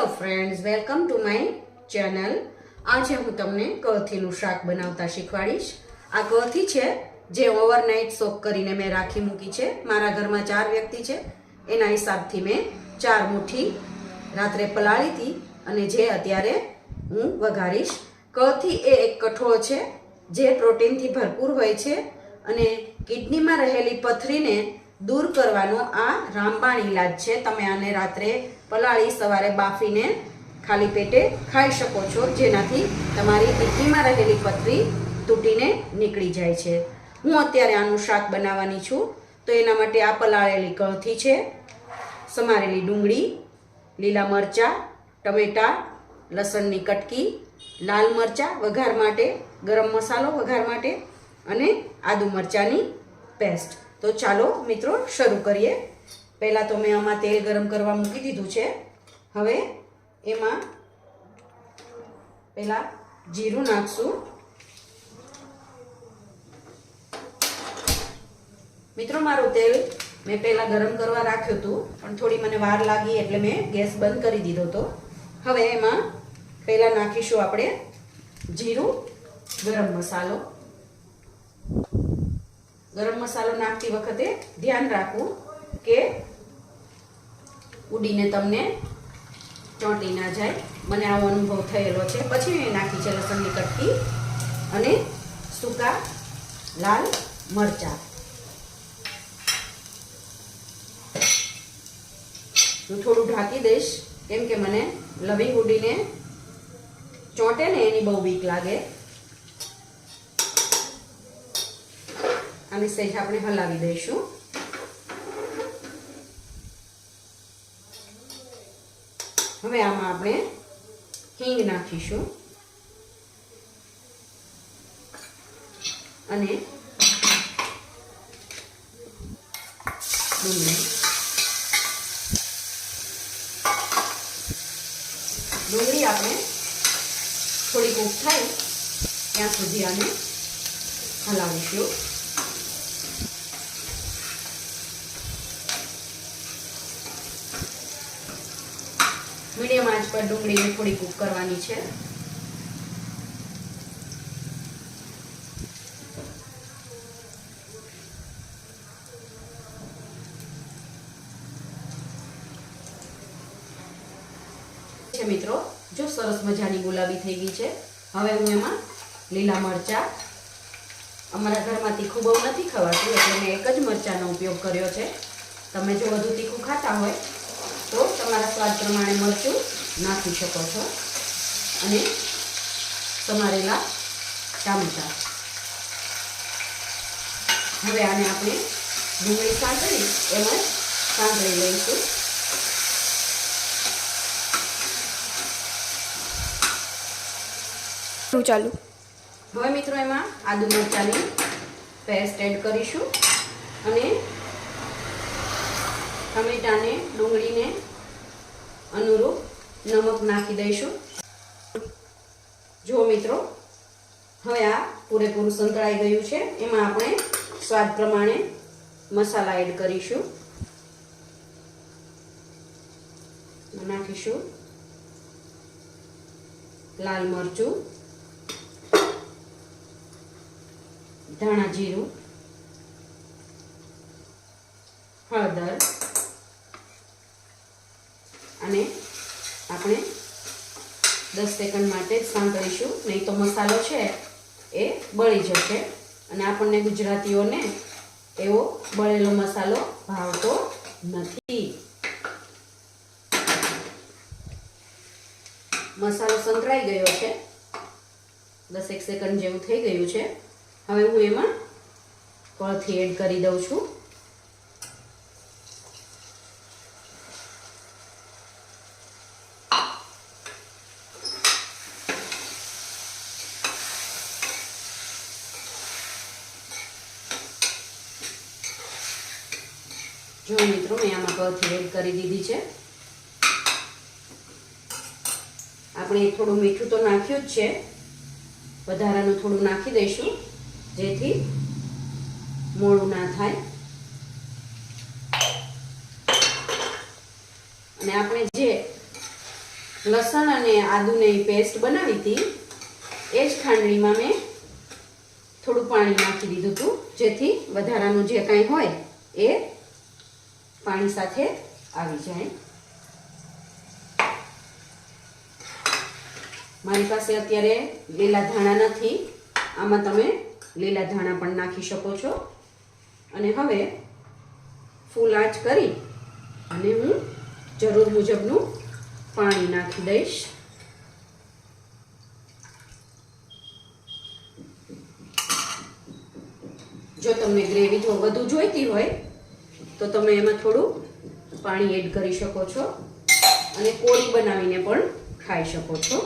Hello friends welcome to my channel આજે હું તમને કળથીનું શાક બનાવતા શીખવાડીશ. આ કળથી છે જે ઓવરનાઇટ સોક કરીને મેં રાખી મૂકી છે. મારા ઘરમાં ચાર વ્યક્તિ છે. એના હિસાબથી મેં ચાર મુઠ્ઠી રાત્રે પલાળી હતી અને જે અત્યારે હું વઘારીશ. કળથી એ એક કઠોળ છે જે પ્રોટીનથી ભરપૂર હોય છે અને કિડનીમાં રહેલી પથરીને દૂર કરવાનો આ રામબાણ ઈલાજ છે. તમે આને રાત્રે પલાળી, સવારે બાફીને ખાલી પેટે ખાઈ શકો છો. જેનાથી તમારી કિડનીમાં રહેલી પથરી તૂટીને નીકળી જાય છે. હું અત્યારે આનું શાક બનાવવાની છું. તો એના માટે આ પલાળેલી કળથી છે. સમારેલી ડુંગળી, લીલા મરચાં, ટમેટાં, લસણની કટકી, લાલ મરચાં વઘાર માટે, ગરમ મસાલો વઘાર માટે અને આદુ મરચાંની પેસ્ટ. તો ચાલો મિત્રો શરૂ કરીએ. પહેલાં તો મેં આમાં તેલ ગરમ કરવા મૂકી દીધું છે. હવે એમાં પહેલાં જીરું નાખશું. મિત્રો, મારું તેલ મેં પહેલાં ગરમ કરવા રાખ્યું હતું, પણ થોડી મને વાર લાગી એટલે મેં ગેસ બંધ કરી દીધો હતો. હવે એમાં પહેલાં નાખીશું આપણે જીરું ગરમ મસાલો. ગરમ મસાલો નાખતી વખતે ધ્યાન રાખવું કે ઉડીને તમને ચોંટી ના જાય. મને આવો અનુભવ થયેલો છે. પછી મેં નાખી છે લસણની કટકી અને સૂકા લાલ મરચાં. હું થોડું ઢાંકી દઈશ, કેમ કે મને લવિંગ ઉડીને ચોંટે ને એની બહુ બીક લાગે. અને સહેજ આપણે હલાવી દઈશું. હવે આમાં આપણે હિંગ નાખીશું. અને ડુંગળી આપણે થોડી કૂક થાય ત્યાં સુધી આને હલાવીશું. મીડિયમ આંચ પર ડુંગળીને થોડી કૂક કરવાની છે. મિત્રો, જો સરસ મજાની ગુલાબી થઈ ગઈ છે. હવે હું એમાં લીલા મરચાં, અમારા ઘરમાં તીખું નથી ખવાતું, એટલે મેં એક જ મરચાંનો ઉપયોગ કર્યો છે. તમે જો વધુ તીખું ખાતા હોય તો તમારા સ્વાદ પ્રમાણે મરચું નાખી શકો છો અને સમારેલા ટામેટા. હવે આને આપણે ડુંગળી સાંકળી એમ જ સાંકળી લઈશું. ચાલુ. હવે મિત્રો એમાં આદુ મરચાંની પેસ્ટ એડ કરીશું અને ટમેટાને ડુંગળીને અનુરૂપ નમક નાખી દઈશું. જો મિત્રો, હવે આ પૂરેપૂરું સંતળાઈ ગયું છે. એમાં આપણે સ્વાદ પ્રમાણે મસાલા એડ કરીશું. નાખીશું લાલ મરચું, ધાણા જીરું, હળદર અને આપણે દસ સેકન્ડ માટે જ સાંતળીશું નહીં તો મસાલો છે એ બળી જશે. અને આપણને ગુજરાતીઓને એવો બળેલો મસાલો ભાવતો નથી. મસાલો સંતળાઈ ગયો છે. દસેક સેકન્ડ જેવું થઈ ગયું છે. હવે હું એમાં કળથી એડ કરી દઉં છું. જો મિત્રો, મેં આમાં પરથી એડ કરી દીધી છે. આપણે થોડું મીઠું તો નાખ્યું જ છે. વધારાનું થોડું નાખી દઈશું, જેથી મોડું ના થાય. અને આપણે જે લસણ અને આદુની પેસ્ટ બનાવી હતી, એ જ ખાંડણીમાં મેં થોડું પાણી નાખી દીધું હતું, જેથી વધારાનું જે કાંઈ હોય, એ પાણી સાથે આવી જાય. મારી પાસે અત્યારે લીલા ધાણા નથી. આમાં તમે લીલા ધાણા પણ નાખી શકો છો. અને હવે ફૂલ આંચ કરી અને હું જરૂર મુજબનું પાણી નાખી દઈશ. જો તમને ગ્રેવી જો વધુ જોઈતી હોય તો તમે એમાં થોડું પાણી એડ કરી શકો છો અને કોરી બનાવીને પણ ખાઈ શકો છો.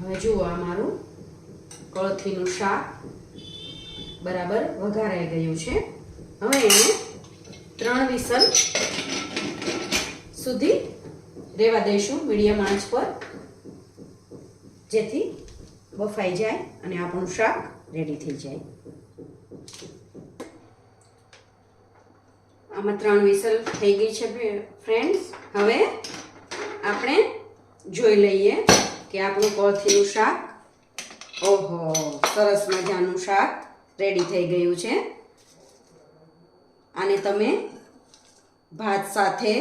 હવે જુઓ આ મારું કળથીનું શાક બરાબર વઘારાઈ ગયું છે. હવે એને ત્રણ વિસલ સુધી રહેવા દઈશું મીડિયમ આંચ પર, જેથી બફાઈ જાય અને આપણું શાક રેડી થઈ જાય. આમાં ત્રણ વિસલ થઈ ગઈ છે ફ્રેન્ડ્સ હવે આપણે જોઈ લઈએ કે આપણું કોથીનું શાક, ઓહો, સરસ મજાનું શાક રેડી થઈ ગયું છે. આને તમે ભાત સાથે,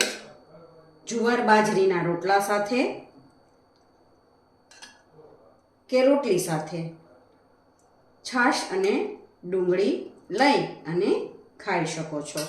જુવાર બાજરીના રોટલા સાથે કે રોટલી સાથે છાશ અને ડુંગળી લઈ અને ખાઈ શકો છો.